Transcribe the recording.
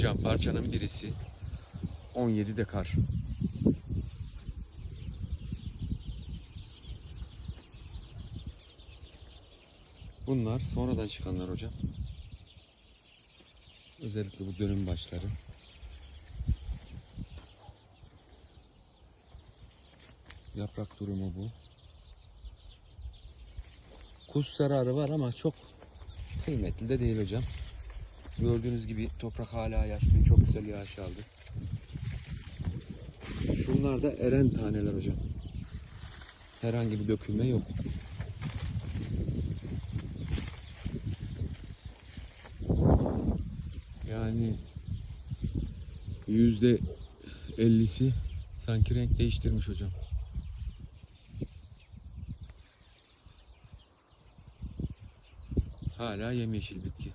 Hocam parçanın birisi 17 dekar. Bunlar sonradan çıkanlar hocam. Özellikle bu dönüm başları. Yaprak durumu bu. Kuş zararı var ama çok kıymetli de değil hocam. Gördüğünüz gibi toprak hala yaş. Dün çok güzel yağış aldı. Şunlar da eren taneler hocam. Herhangi bir dökülme yok. Yani yüzde ellisi sanki renk değiştirmiş hocam. Hala yemyeşil bitki.